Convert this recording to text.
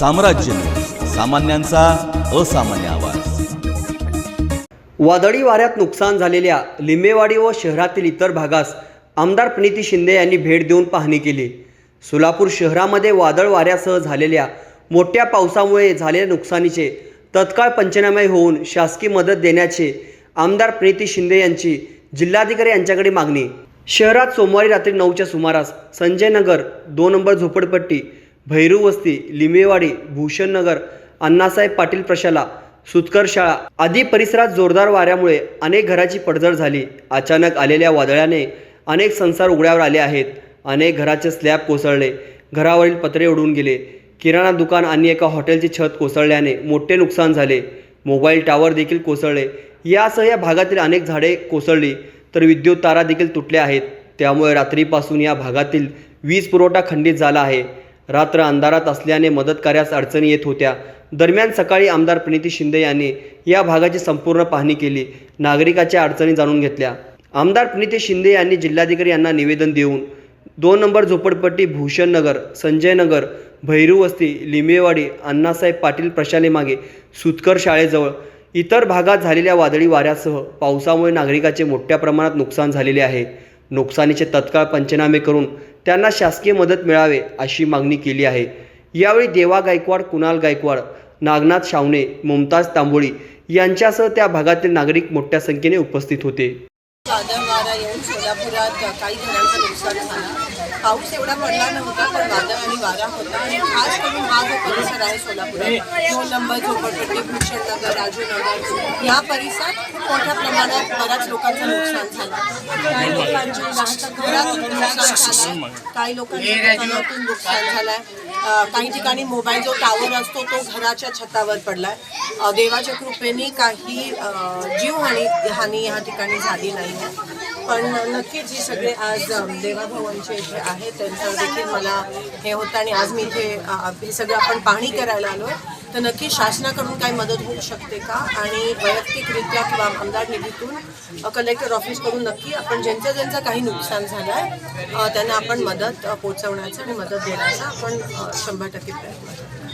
साम्राज्य. सामान्यांचा असामान्य आवाज. वादळी वाऱ्यात नुकसान झालेल्या लिंबेवाडी व शहरातील इतर भागास आमदार प्रणिती शिंदे यांनी भेट देऊन पाहणी केली. सोलापूर शहरामध्ये वादळ वाऱ्यासह झालेल्या मोठ्या पावसामुळे झालेल्या नुकसानीचे तत्काळ पंचनामे होऊन शासकीय मदत देण्याचे आमदार प्रणिती शिंदे यांची जिल्हाधिकारी यांच्याकडे मागणी. शहरात सोमवारी रात्री नऊच्या सुमारास संजय नगर दोन नंबर झोपडपट्टी भैरू वस्ती लिंबेवाडी भूषणनगर अण्णासाहेब पाटील प्रशाला सुतकर शाळा आदी परिसरात जोरदार वाऱ्यामुळे अनेक घराची पडझड झाली. अचानक आलेल्या वादळाने अनेक संसार उघड्यावर आले आहेत. अनेक घराचे स्लॅब कोसळले. घरावरील पत्रे उडून गेले. किराणा दुकान आणि एका हॉटेलची छत कोसळल्याने मोठे नुकसान झाले. मोबाईल टावर देखील कोसळले. यासह या भागातील अनेक झाडे कोसळली तर विद्युत तारा देखील तुटल्या आहेत. त्यामुळे रात्रीपासून या भागातील वीज पुरवठा खंडित झाला आहे. रात्र अंधारात असल्याने मदत कार्यास अडचणी येत होत्या. दरम्यान सकाळी आमदार प्रणिती शिंदे यांनी या भागाची संपूर्ण पाहणी केली. नागरिकाच्या अडचणी जाणून घेतल्या. आमदार प्रणिती शिंदे यांनी जिल्हाधिकारी यांना निवेदन देऊन दोन नंबर झोपडपट्टी भूषणनगर संजय नगर भैरू वस्ती लिंबेवाडी अण्णासाहेब पाटील प्रशालेमागे सुतकर शाळेजवळ इतर भागात झालेल्या वादळी वाऱ्यासह पावसामुळे नागरिकाचे मोठ्या प्रमाणात नुकसान झालेले आहे. नुकसानीचे तत्काळ पंचनामे करून त्यांना शासकीय मदत मिळावे अशी मागणी केली आहे. यावेळी देवा गायकवाड कुणाल गायकवाड नागनाथ शावणे मुमताज तांबोळी यांच्यासह त्या भागातील नागरिक मोठ्या संख्येने उपस्थित होते. वादळ वारा येऊन सोलापुरात काही घरांचं नुकसान झालं. पाऊस एवढा पडला नव्हता पण वादळ आणि वारा होता आणि खास करून हा जो परिसर आहे सोलापुरात दोन नंबर झोपडपट्टी भूषणनगर राजूनगर या परिसरात खूप मोठ्या प्रमाणात बऱ्याच लोकांचं नुकसान झालं. काही लोकांच्या राहत्या घरातून नुकसान झालं काही लोकांच्या दुकानातून नुकसान झालंय. आहे काही ठिकाणी मोबाईल जो टावर असतो तो घराच्या छतावर पडलाय. देवाच्या कृपेने काही जीवहानी हानी या ठिकाणी झाली नाही. पण नक्कीच जी सगळे आज देवाभवनचे जे आहेत त्यांचं देखील मला हे होतं आणि आज मी इथे हे सगळं आपण पाहणी करायला आलो तर नक्की शासनाकडून काही मदत होऊ शकते का? आणि वैयक्तिकरित्या किंवा आमदार निधीतून कलेक्टर ऑफिसकडून नक्की आपण ज्यांचं ज्यांचं काही नुकसान झालं आहे त्यांना आपण मदत पोचवण्याचं पोचवण्याचा आणि मदत देण्याचा आपण शंभर टक्के प्रयत्न